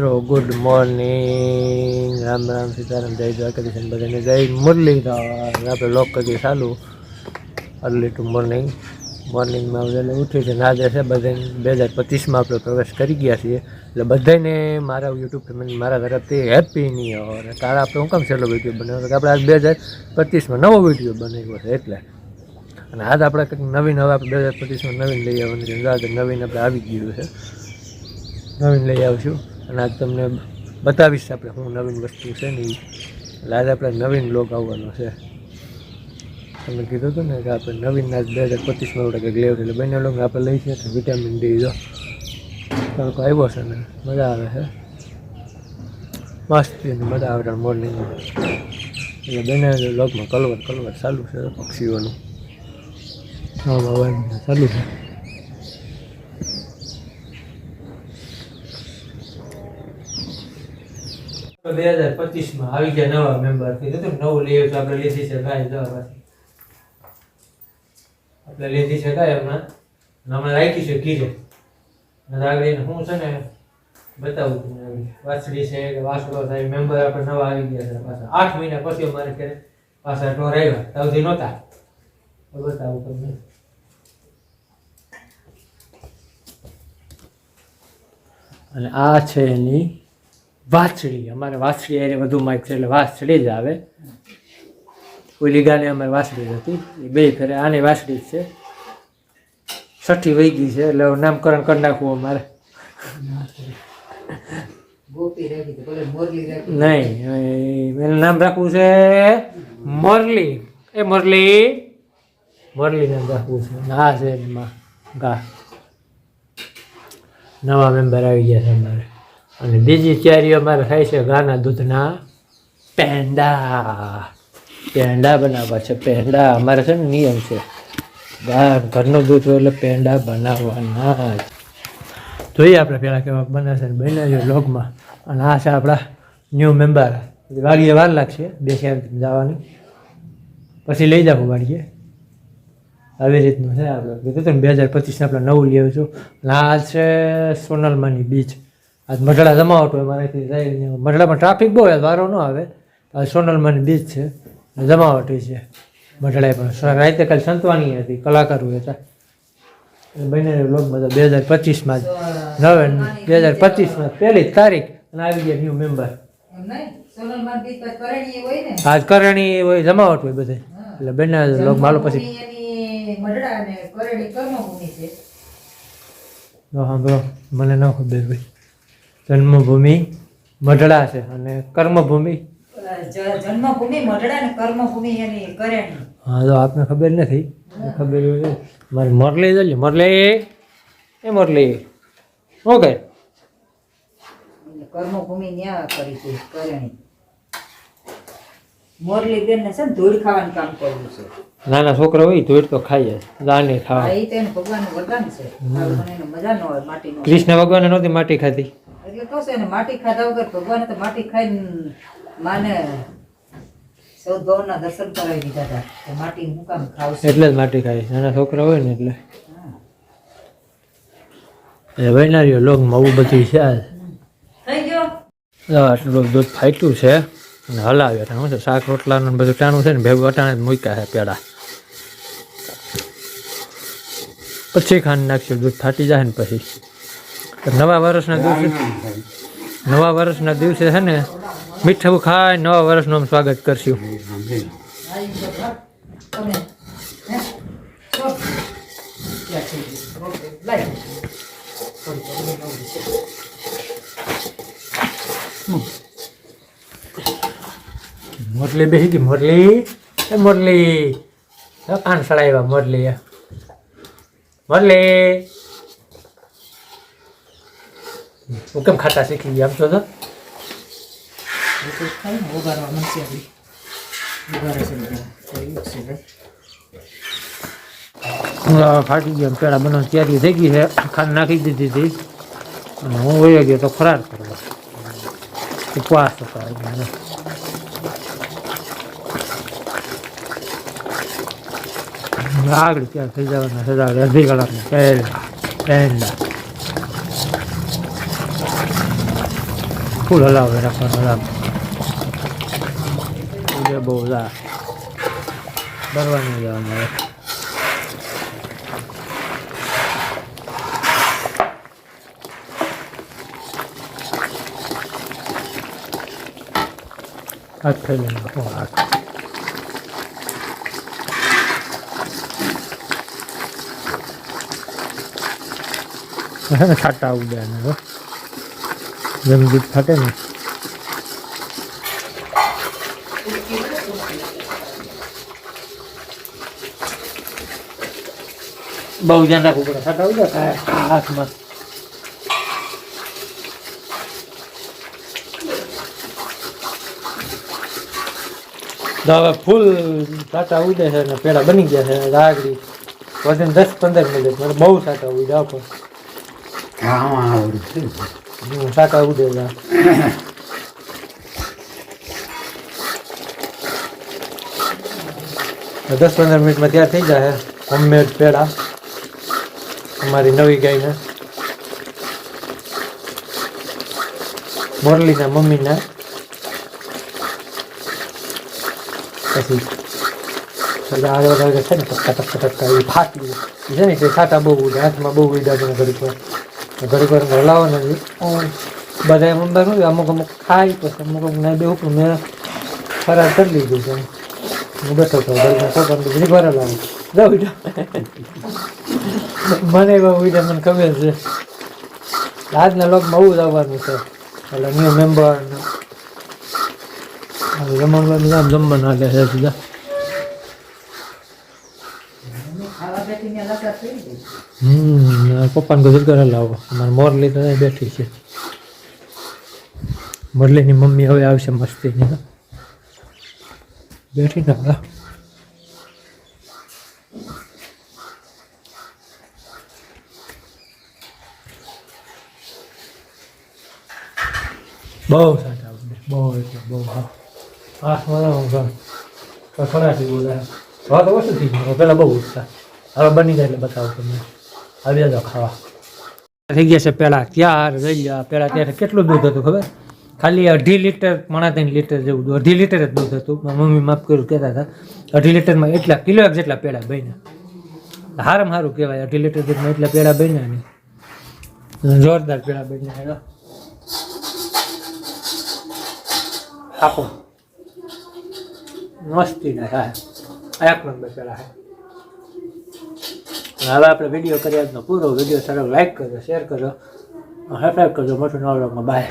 મિત્રો good morning Ram Ram Sitaram, જય દ્વારકાધીશ બધાને જય મુરલીધર. આપણે લોક કરીએ ચાલુ. અર્લી ટુ મોર્નિંગ મોર્નિંગમાં એટલે ઉઠી છે નાજે છે બધાને બે હજાર પચીસમાં આપણે પ્રવેશ કરી ગયા છીએ. એટલે બધાને મારા યુટ્યુબ ફેમિલી મારા તરફથી હેપી ન્યુ યર તારા આપણે હું કામ છેલ્લો વીડિયો બનાવ્યો? આપણે આજ બે હજાર પચીસમાં નવો વીડિયો બનાવ્યો છે, એટલે. અને આજ આપણે કંઈક નવીન, હવે આપણે બે હજાર પચીસમાં નવીન લઈ આવવાનું છે. આજે નવીન આપણે આવી ગયું છે. નવીન લઈ આવશું. અને આજ તમને બતાવીશ આપણે શું નવીન વસ્તુ છે ને એ એટલે આજે આપણે નવીન લોગ આવવાનો છે. તમે કીધું હતું ને કે આપણે નવીન આજ બે હજાર પચીસમાં આપણે કંઈક લેવું એટલે બંને લોક આપણે લઈ છે વિટામિન ડી જો. તડકો આવ્યો છે ને? મજા આવે છે મસ્ત મજા આવે મોર્નિંગમાં એટલે બંને લોગમાં કલવર કલવર ચાલુ છે પક્ષીઓનું. હા બાબા ચાલુ છે. બે હજાર પચીસમાં આવી ગયા નવા મેમ્બર કીધું હતું નવું તો આપણે લીધી છે ગાય પાછી આપણે લીધી છે ગાય હમણાં. હમણાં રાખી છે અને આગળ એને હું છે ને બતાવું તમને. વાછડી છે કે વાસડો થાય. મેમ્બર આપણે નવા આવી ગયા છે પાછા. આઠ મહિના પછી અમારે ઘરે પાછા ઢોર આવ્યા. સૌથી નહોતા. બતાવું તમને. અને આ છે એની વાછડી અમારે વાછડી એને વધુ માઇક છે એટલે વાછડી જ આવે. ઓલી ગાને અમારે વાછડી જ હતી. એ બે ફેરે આની વાછડી જ છે. છઠ્ઠી વહી ગઈ છે એટલે નામકરણ કરી નાખવું અમારે. નહીં એનું નામ રાખવું છે મોરલી. એ મોરલી. મોરલી નામ રાખવું છે. હા છે એમાં ગા. નવા મેમ્બર આવી ગયા છે અમારે. અને બીજી તૈયારી અમારે થાય છે ગાના દૂધના. પેંડા. પેંડા બનાવવા છે. પેંડા અમારે છે ને નિયમ છે. ગા ઘરનું દૂધ હોય એટલે પેંડા બનાવવાના જ. જોઈએ આપણે પહેલાં કેવા બને છે લોગમાં અને આ છે આપણા ન્યૂ મેમ્બર. વાડીએ વાર લાગશે બે ચાર જવાની. પછી લઈ જાવ વાડીએ. આવી રીતનું છે આપણે. કીધું હતું ને બે હજાર પચીસને આપણે નવું લેવું છું. આ છે સોનલમાની બીચ. આજ મઢડા જમાવટ હોય મારાથી જાય મઢડામાં ટ્રાફિક બહુ હોય વારો ન આવે. આ સોનલમાની બીચ છે જમાવટ છે મઢડાએ પણ. રાતે કાલે સંતવાની હતી કલાકારો હતા. બંને લોકમાં બે હજાર પચીસમાં જ. નવે બે હજાર પચીસમાં પહેલી તારીખ અને આવી ગયા ન્યૂ મેમ્બર આજ કરણી હોય જમાવટ હોય બધે. એટલે બંને લોક માલો પછી. હા સાંભળો મને ન ખબર ભાઈ જન્મભૂમિ મઢડા છે અને કર્મભૂમિ. જન્મભૂમિ મઢડા ને કર્મભૂમિ એની કરેણી. હા તો આપને ખબર નથી. ખબર મારે મરલે મારી મરલે એ? મોરલી ઓકે કર્મભૂમિ ન્યા કરી છે કરેણી. મોરલી બેન ને છે ને ધૂળ ખાવાનું કામ કરવું છે. નાના છોકરા હોય ધોઈડ તો ખાઈએ દાને ખાવા. ઈ તો વરદાન છે. મજા ન હોય કૃષ્ણ ભગવાને નહોતી માટી ખાધી. છું એને માટી ખાધા વગર ભગવાને તો માટી ખાઈને માને ચૌદ ભવનના દર્શન કરાવી દીધા હતા. કે માટી હું કામ ખાવશે? એટલે જ માટી ખાય નાના છોકરા હોય ને એટલે. એ વૈનારીઓ લોગમાં આવું બધી છે આ. થઈ ગયો? આટલું દૂધ ફાટ્યું છે. અને હલાવ્યો શું છે શાક રોટલાનું ને બધું ટાણું છે ને ભેગું અટાણે મૂક્યા છે પેડા. પછી ખાંડ નાખશું. દૂધ ફાટી જાય ને પછી. નવા વર્ષના દિવસે નવા વર્ષના દિવસે છે ને મીઠું ખાય નવા વર્ષનું આમ સ્વાગત કરશું. મોરલી બેસી ગઈ મોરલી. એ મોરલી. કાન સળાવ્યા મોરલી મોરલી. હું કેમ ખાતા શીખી ગયા. આમ તો બધું ખાય મળશે આપણી. છે. ફાટી ગયા પેડા બનાવ તૈયારી થઈ ગઈ છે. ખાંડ નાખી દીધી હતી. અને હું વયો ગયો તો ફરાર કરવા. ઉપવાસ હતા આગળ ત્યાં થઈ જવાના સદા અડધી પહેલા પહેલા. ફૂલ હલાવે રાખવાનું હલાવ એટલે બહુ લા બરવાની જવાનું હવે હાથ થઈ લેવાનો હાથ છાટા ઉડ્યા ને. જેમ ગીત ફાટે ને. બહુ ધ્યાન રાખવું પડે. છાટા ઉડ્યા હાથમાં. હવે ફૂલ સાટા ઉડે છે ને પેડા બની ગયા છે. રાગડી. વજન દસ પંદર મિનિટ. મને બહુ સાટા ઉડ્યા પણ આમાં આવડું છે. હું સાકા ઉડેલા દસ પંદર મિનિટમાં તૈયાર થઈ જાય હોમમેડ પેડા. અમારી નવી ગાયને મોરલીના મમ્મીના. પછી પેલા આગળ છે ને ટપકા ટપકા ટપકા એ ફાટી છે ને કે છાટા બહુ ઉડે, હાથમાં બહુ ઉડ્યા છે ઘડીક ઘડી વાર હલાવો નથી બધા એમ અંદર અમુક અમુક ખાય પછી અમુક અમુક નહીં બે પણ મેં ફરાર કરી લીધું છે. હું બેઠો હતો છોકરાને ઘડીક વાર હલાવું જાઉં મને એવા ઉડ્યા મને ખબર છે. આજના લોકમાં બહુ જ આવવાનું છે. એટલે ન્યૂ મેમ્બર જમવાનું આમ જમવાનું હાલે છે સીધા ખાવા બેઠીને લગાર થઈ ગઈ હમ પપ્પાને ગજર કરે લાવો. અમારે મોરલી તો બેઠી છે. મોરલીની મમ્મી હવે આવશે મસ્તીની બેઠી ને બહુ સાચા બહુ એટલે બહુ, હા. હા. મને તો ખરાથી બોલે હવે તો ઓછું થઈ ગયું. પહેલાં બહુ ઉઠતા હવે બની જાય એટલે બતાવું તમને. આવી જાઓ ખાવા. થઈ ગયા છે પેલા ત્યાર ગયા પેલા ત્યારે કેટલું દૂધ હતું ખબર? ખાલી અઢી લીટર મણા ત્રણ લીટર જેવું અઢી લીટર જ દૂધ હતું. મારી મમ્મી માફ કર્યું, કહેતા હતા. અઢી લીટરમાં એટલા, કિલો એક જેટલા પેડા બન્યા. હારમ સારું કહેવાય, અઢી લીટર દૂધમાં એટલા પેડા બન્યા ને. જોરદાર પેડા બન્યા આપો. મસ્તી ના હા. એક નંબર પેલા હે હવે આપણે વીડિયો કર્યાનો પૂરો. વીડિયો સારો લાઈક કરો શેર કરો સબસ્ક્રાઈબ કરજો મોટું નવડામાં બાય